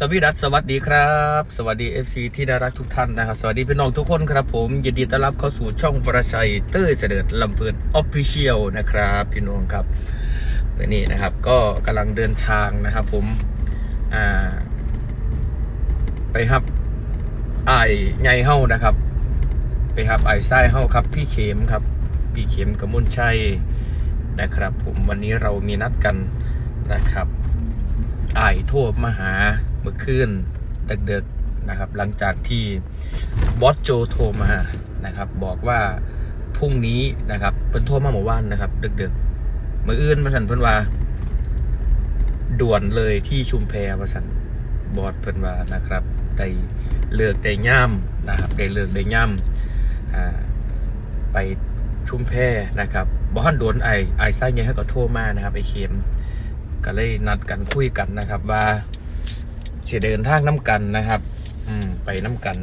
สวีดัสสวัสดีครับ สวัสดี FC ที่น่ารักทุกท่านนะครับ สวัสดีพี่น้องทุกคนครับ ผมยินดีต้อนรับเข้าสู่ช่องประชัยเต้ยเสด็จลำเพลินออฟฟิเชียลนะครับพี่น้องครับวันนี้นะครับ ก็กำลังเดินทางนะครับ ผมอ่าไปครับไอ้ไงเฮ้านะครับ ไปครับไอ้ไส้เฮ้าครับ พี่เข็มครับ พี่เข็มกมุลชัยนะครับ ผมวันนี้เรามีนัดกันนะครับไอายโทรมหา มื่อคืนเดึกๆนะครับ หลังจากที่บอสโจโทรมานะครับ บอกว่าพรุ่งนี้นะครับเพิ่นโทรมาเมื่อวานนะครับดึกๆเมื่ออื่นมาสันเพิ่นว่า ด่วนเลยที่ชุมแพมาสันบอสเพิ่นว่านะครับได้เลือกได้ย่ำนะครับได้เลือกได้ย่ำไปชุมแพนะครับบอสโดนไอไอไส้เงี้ยให้ก็โทรมานะครับไอเข็มก็เลยนัดกันคุยกันนะครับว่า จะเดินทางน้ำกันนะครับ อืมไปน้ำกัน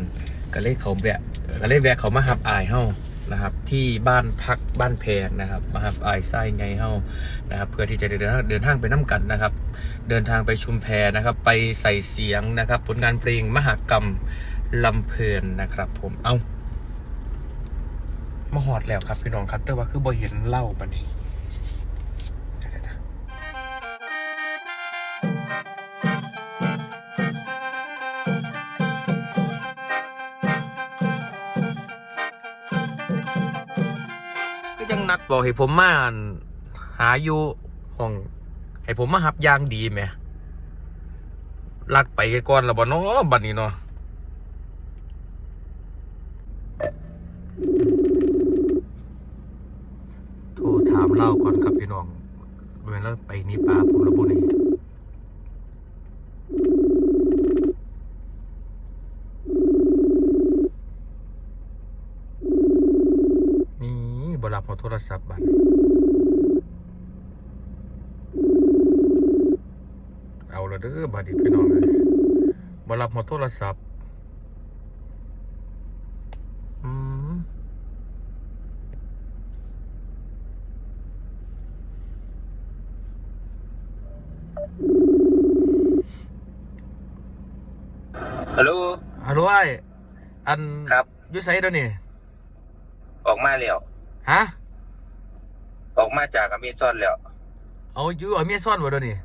ก็เลยเขาแวะก็เลยแวะเขามาหับอายเฮานะครับ ที่บ้านพักบ้านแพงนะครับ มาหับอายไส้ไงเฮานะครับ เพื่อที่จะเดินทางเดินทางไปน้ำกันนะครับ เดินทางไปชุมแพนะครับ ไปใส่เสียงนะครับ ผลงานเพลงมหากรรมลำเพลินนะครับ ผมเอามาหอดแล้วครับพี่น้องครับแต่ว่าคือบ่เห็นเล่าปะนี่ ก็ยังนัดบอกให้ผมมาหาอยู่ห้องให้ผมมาหับยางดีไหมลักไปก่อนแล้วบ่เนาะบัดนี้เนาะโทรถามเล่าก่อนครับพี่น้องเวลาไปนี่ปลาผมระบุนี่นี่บรับเอาโทรศัพท์บัดเอาละเด้อบาดนีพี่น้องเลยมารับหมดโทรศัพท์อืมฮัลโหลฮัลโหลไอ้อันครับอยูไซเดี๋ยวนี้ออกมาแล้วฮะ ออกมาจากอเมซอนแล้ว เอาอยู่เอาเมียซ่อนบ่เดี๋ยวนี้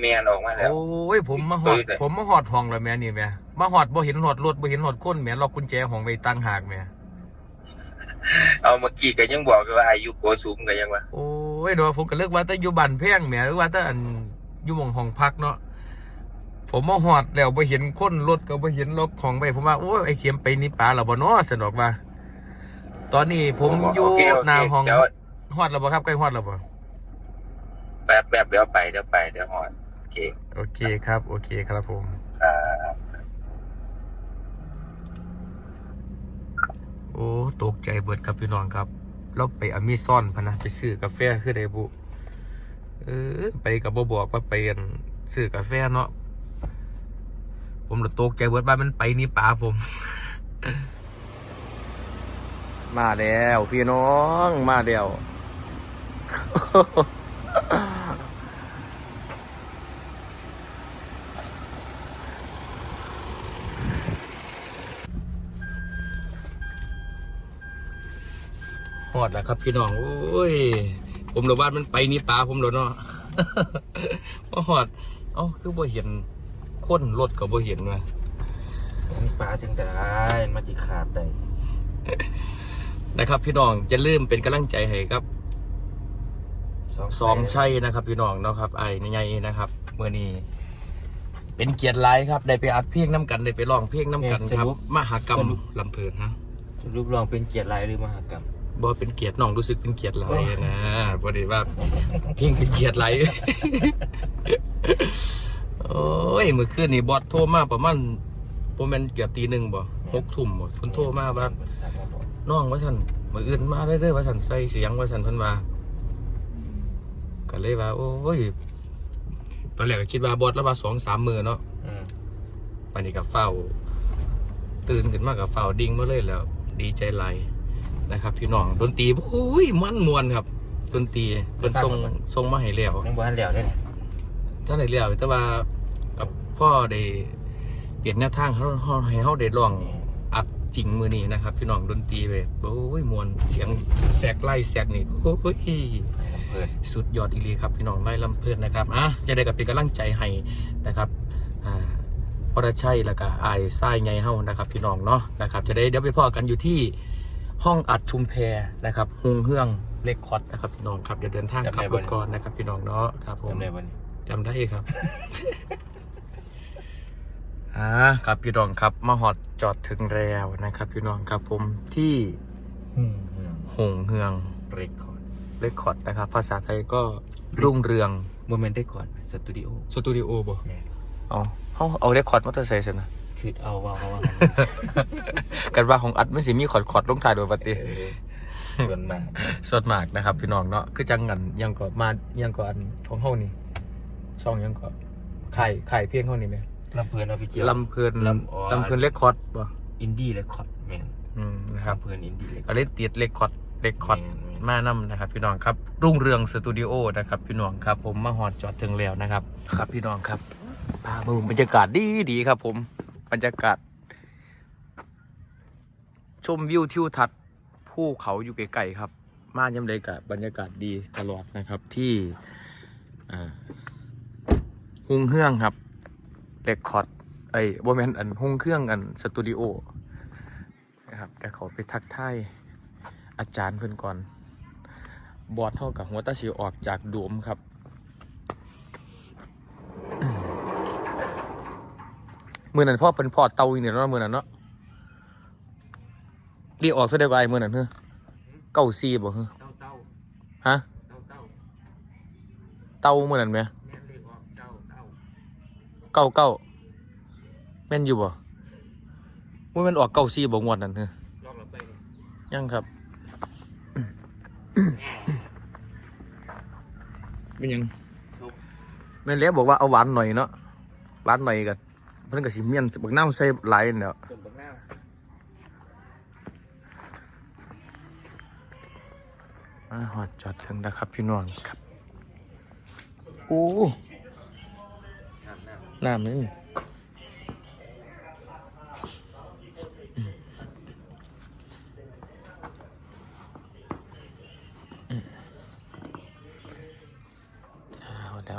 เมียนออกมาแล้ว โอ้ยผมมาหอดเฮ้ยแต่ผมมาหอดห้องแล้วแม่นี่แม่มาหอดบ่เห็นหอดรถบ่เห็นหอดคนแม่ล็อกกุญแจห้องไว้ตั้งหากแม่เอาเมื่อกี้ก็ยังบอกอยู่ว่าอายุโกสูงก็ยังว่าโอ้ยเดี๋ยวผมก็เลือกว่าแต่อยู่บ้านแพงแหมหรือว่าแต่อันอยู่หม่องห้องพักเนาะผมมาหอดแล้วบ่เห็นคนรถก็บ่เห็นรถของไปผมว่าโอ้ยไอ้เข็มไปนี่ปลาแล้วบ่เนาะสนอกว่า ตอนนี้ผมอยู่โเคโเคหน้าห้องเดี๋ยว ฮอดแล้วบ่ครับใกล้ฮอดแล้วบ่แป๊บแป๊บเดี๋ยวไปเดี๋ยวไปเดี๋ยวหอดโอเคโอเคครับ โอเคครับผม ครับโอ้ตกใจเบิดครับพี่น้องครับ เราไปอเมซอนพะนะไปซื้อกาแฟคือได้บุเออไปกับบ่บอกว่าไปอั่นซื้อกาแฟเนาะผมละตกใจเบิดว่ามันไปนี่ป่าผม มาแล้วพี่น้องมาแล้ว หอดแล้วครับพี่น้อง โอ้ย ผมระบาดมันไปนี่ปลาผมแล้วเนาะมาหอด เอ้า คือบ่เห็นคนรถก็บ่เห็นว่ะปลาจังได้มาจิขาดได้นะครับพี่น้องจะลืมเป็นกำลังใจให้ครับ สองชัยนะครับพี่น้องเนาะครับไอ้ใหญ่ๆนะครับเมื่อนี้เป็นเกียรติหลายครับ ได้ไปอัดเพลงน้ำกันได้ไปร้องเพลงน้ำกันครับ มหากรรมลำเพลินฮะรูปรองเป็นเกียรติลายหรือมหากรรมบ่เป็นเกียรติน้องรู้สึกเป็นเกียรติหลายนะบ่ได้ว่าเพียงเป็นเกียรติหลายโอ้ยเมื่อคืนนี่บอสโทรมาประมาณประมาณเกือบตีหนึ่งบ่หกทุ่มบ่เพิ่นโทรมาว่าน้องว่าซั่นมื้ออื่นมาได้เด้อว่าซั่นใส่เสียงว่าซั่นเพิ่นว่า ก็เลยว่า โอ้ยตอนแรกก็คิดว่าบอสแล้วว่า2-3มื้อเนาะอืมวันนี้ก็เฝ้า ตื่นขึ้นมากับเฝ้าดิ่งมาเลยแล้ว ดีใจหลายนะครับ พี่น้องดนตรีโอ้ยมันมวนครับ ดนตรีเป็นทรงทรงมาให้แล้ว ยังบ้านแล้วเนี่ยท่านไหนเรียวแต่ว่ากับพอพ่อได้เปลี่ยนแนวทางเขาเขาให้เขาได้ลองอัดจริงมือนี้นะครับ พี่น้องดนตรีไปโอ้ยมวนเสียงแสกไล่แสกนี่โอ้ย เพื่อนสุดยอดอีหลีครับพี่น้องไล่ลำเพลินนะครับอะจะได้กับเป็นกำลังใจให้นะครับอ่าพรชัยแล้วก็อายไส้ไงเฮ้านะครับพี่น้องเนาะนะครับจะได้เดี๋ยวไปพ่อกันอยู่ที่ห้องอัดชุมแพนะครับฮงเฮืองเลคคอร์ดนะครับพี่น้องครับเดี๋ยวเดินทางขับรถก่อนนะครับพี่น้องเนาะครับผมจำได้วันนี้จำได้ครับอ่าครับพี่น้องครับมาหอดจอดถึงแล้วนะครับ พี่น้องครับผมที่อืมหงเฮืองเรคคอร์ด เลคคอร์ดนะครับ ภาษาไทยก็รุ่งเรืองโมเมนต์ได้ก่อนสตูดิโอสตูดิโอบ่แม่เอาเอาเอาเลคคอร์ดมาตัวใส่สินะคือเอาว่าเอาว่ากันว่าของอัดไม่สิมีคอร์ดคอร์ดลงถ่ายโดยปกติเออส่วนมากสดมากนะครับ พี่น้องเนาะคือจังงันยังก็มายังก็อันของเฮานี่ช่องยังก็ไข่ไข่เพียงเฮานี่แหมลำเพลินออฟฟิเชียลลำเพลินลำอ๋อลำเพลินเลคคอร์ดบ่อินดี้เรคคอร์ดแม่นอืมนะครับลำเพลินอินดี้เรคคก็อร์ดเลยติดเลคคอร์ดเลคคอร์ดแม่นมานำนะครับ พี่น้องครับ รุ่งเรืองสตูดิโอนะครับ พี่น้องครับ ผมมาหอดจอดถึงแล้วนะครับ ครับพี่น้องครับพามาดูบรรยากาศดีดีครับ ผมบรรยากาศ ชมวิวทิวทัศน์ภูเขาอยู่ไกลๆครับ มาย่ำเลยกับบรรยากาศดีตลอดนะครับที่อ่าหุงเครื่องครับเรคคอร์ดไอ้โบแมนอันหุงเครื่องอันสตูดิโอนะครับแต่ขอไปทักทายอาจารย์เพื่อนก่อน บอดเท่ากับหัวตาสีออกจากโดมครับ มือนั้นพ่อเป็นพ่อเตาอีเนี่ยเนาะมือนั้นเนาะเรียกออกเท่าเดียวกับไอ้มือนั้นเฮ้เก้าซีบ่เฮ้เต้าเต้าฮะเต้าเต้าเตามือนั้นไหมแม่นเรียกว่าเต้าเต้าเก้าเก้าแม่นอยู่บ่ว่ามันออกเก้าซีบ่งวดนั้นเฮ้ลองเราไปดิยังครับ เป็นยังแม่นแล้วบอกว่าเอาหวานหน่อยเนาะหวานหน่อยกันเพิ่นก็สิเมียนบักน้ำใส่หลายนั่นแหล้วส่วนบักหน้ามาหอดจอดถึงแล้วครับพี่น้องครับโอ้น้ำน้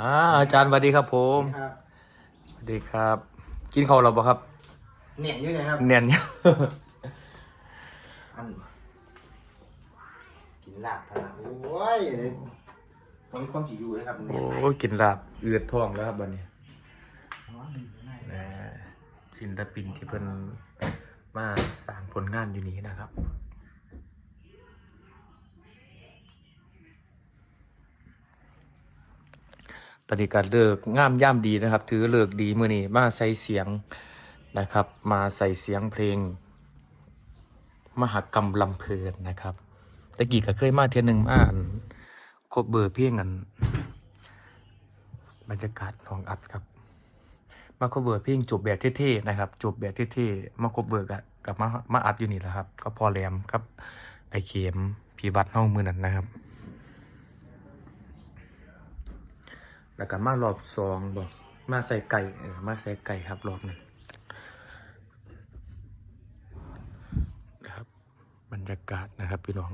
อาเดี๋ยวอ่าอาจารย์สวัสดีครับผมครับสวัสดีครับ กินข้าวเราปะครับเหนียงอยู่นะครับเนียน อันกินลาบพลังโอ้ยผมมีความจิอยู่นะครับเนี่ยโอ้กินลาบเอือดท้องแล้วครับวันนี้นะศิลปินที่เพิ่นมาสร้างผลงานอยู่นี้นะครับ ตอนนี้การเลิกงามย่ามดีนะครับ ถือเลิกดีมือนี้มาใส่เสียงนะครับ มาใส่เสียงเพลง มหากรรมลำเพลินนะครับตะกี้ก็เคยมาเทียนหนึ่งมาอ่านครบเบอร์เพียงกันบรรยากาศของอัดครับ มาครบเบอร์เพียงจบแบบเท่ๆนะครับจบแบบเท่ๆมาครบเบอร์กับกับมามาอัดอยู่นี่แหละครับ ก็พอแหลมครับ ไอเข็มพีวัดห้องมือนั้นนะครับ แล้วก็มารอบสองบอกมาใส่ไก่เออมาใส่ไก่ครับรอบนั้นนะครับบรรยากาศนะครับพี่น้อง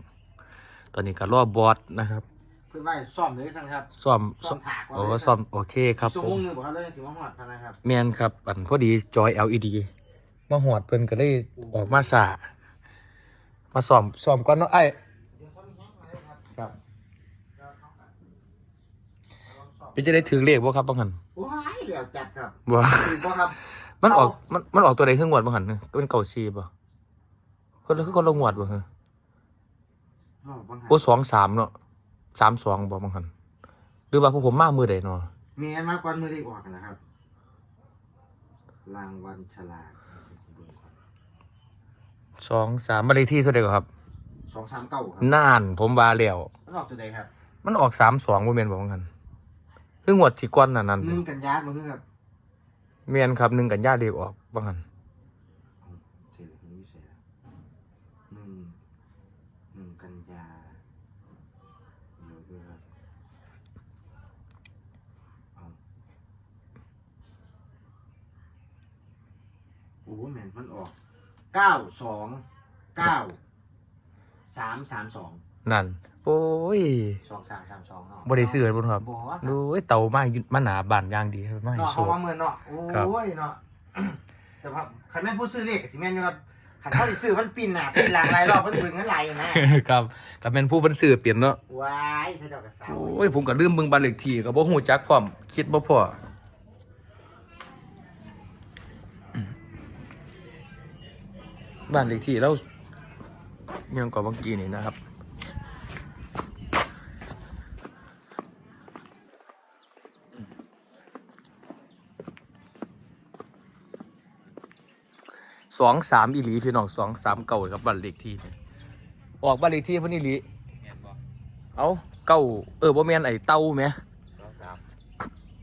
ตอนนี้ก็รอบบอสนะครับเพื่อนว่าซ่อมเลยสั่งครับซ่อมซ่อมถากไว้โอ้เลยครับซ่อมโอเคครับชั่วผโมมงหนึงบอกครับแล้วถึงมาหอดพันนะครับแมนครับอันพอดีจอย LED มาหอดเพิ่นก็เลยออกมาสามาซ่อมซ่อมก่อนเนาะไอ้ครับ เป็นจะได้ถือเลขบ่ครับบางหันโอ้ยเดี๋ยวจัดครับบ่ถึงบ่ครับ มันออกเอามันมันออกตัวใดครึ่งวดบางหันก็เป็นเก่าซีบ่คนละคือคนละงวดบ่ฮะอ๋อบังคับโอ้สองสามเนาะสามสองบ่บางหันหรือว่าพวกผมมามือใดเนาะมีอันมากกว่ามือได้ออกกันนะครับรางวัลฉลากสองสามมาเลขที่เท่าใดก็ครับสองสามเก้าครับน่านผมว่าแล้วมันออกตัวใดครับ มันออกสามสองบ่แม่นบ่บางหัน คืองวดที่ก่อนนั่นนั่นหนึ่งกันยามันคือครับแม่นครับหนึ่งกันยาเด็กออกบางหันเสียหนึ่งวิเศษหนึ่งหนึ่งกันยาเดี๋ยวด้วยครับเอาอ้แม่นมันออกเก้าสองเก้าสามสามสอง นั่น โอ้ยสองสามสามสองเนาะบ่ได้ซื้อบ่ครับบ่ว่าดูไอ้เต่ามาอยู่มาหนาบ้านอย่างดีมาให้เนาะโชเขาว์ว่าเมื่อเนาะโครับอ้ยเนาะแต่ว่าคันแม่นผู้ซื้อเลขก็สิแม่นอยู่ครับคันเขาสิซื้อมันปีนหน้าปีนหลังหลายรอบมันเบิ่งเงินหลายอยู่นะครับก็เป็นผู้เพิ่นซื้อเปลี่ยนเนาะ ว้ายเขาเจ้าก็สาวโอ้ยผมก็ลืมเบิ่งบ้านเลขที่ก็บ่ฮู้จักพร้อมคิดบ่พอบ้านเลขที่เรายังก่อนเมื่อกี้นี่นะครับ สองสามอีหลีพี่น้องสองสามเก่าครับบ้านเลขที่นี่ออกบ้านเลขที่เพิ่นอีหลีเห็นบ่เอาเก้าเออบ่แม่นไอ้เต้าไหมสองสาม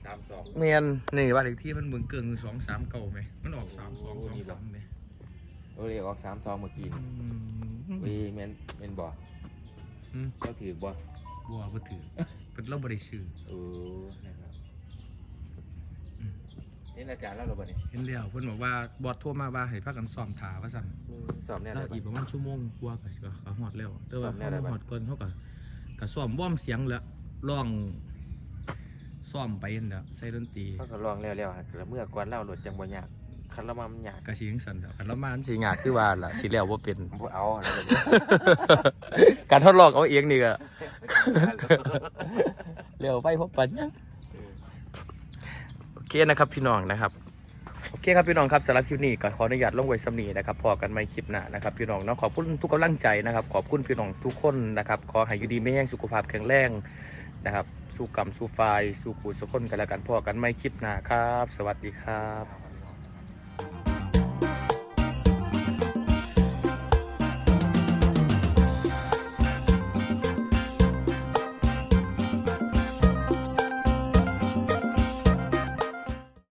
สามสองแม่นนี่บ้านเลขที่มันเบิ่งเกินคือสองสามเก้าไหมมันออกสามสองสองสามไหมโอ้ยออกสามสองเมื่อกี้อืม วีแมนแมนบ่อืมเขาถือบ่บัวบ่ถือเป็นเราบ่ได้ซื้อ เออนะครับอืม นี่อาจารย์เล่าเราบ่เนี่ยเห็นแล้วเพิ่นบอกว่าบอสโทรมาว่าให้พากันซ้อมถาว่าซั่นสอบเนี่ยแล้วอะไรอีกประมาณชั่วโมงกว่าก็สิก็ฮอดแล้ว แต่ว่าซ้อมแนวใดเฮาบ้างฮอดก่อนเฮาก็ก็ซ้อมวอร์มเสียงแล้วร้องซ้อมไปนั่นแหละใส่ดนตรีเขาก็ลองแล้วแล้วๆแล้วเมื่อก่อนเล่าหลุดจังบ่ยากคันละมามันยากก็สิจังซั่นแหล้วคันละมามันสิยากคือว่าล่ะสิแล้วบ่เป็น บ่เอาอะไรแบบการทดลองเอาเองนี่ก็ เร็วไปพบปัญยังโอเค นะครับพี่น้องนะครับโอเคครับพี่น้องครับสำหรับคลิปนี้ก็ขออนุญาตลงไว้สำนีนะครับพอกันไม่คลิปหน้านะครับพี่น้องเนาะขอบคุณทุกกำลังใจนะครับ ขอบคุณพี่น้องทุกคนนะครับขอให้อยู่ดีไม่แห้งสุขภาพแข็งแรงนะครับสู้กรรมสู้ไฟสู้ขู่สุขคนกันแล้วกันพอกันไม่คลิปหน้าครับ สวัสดีครับ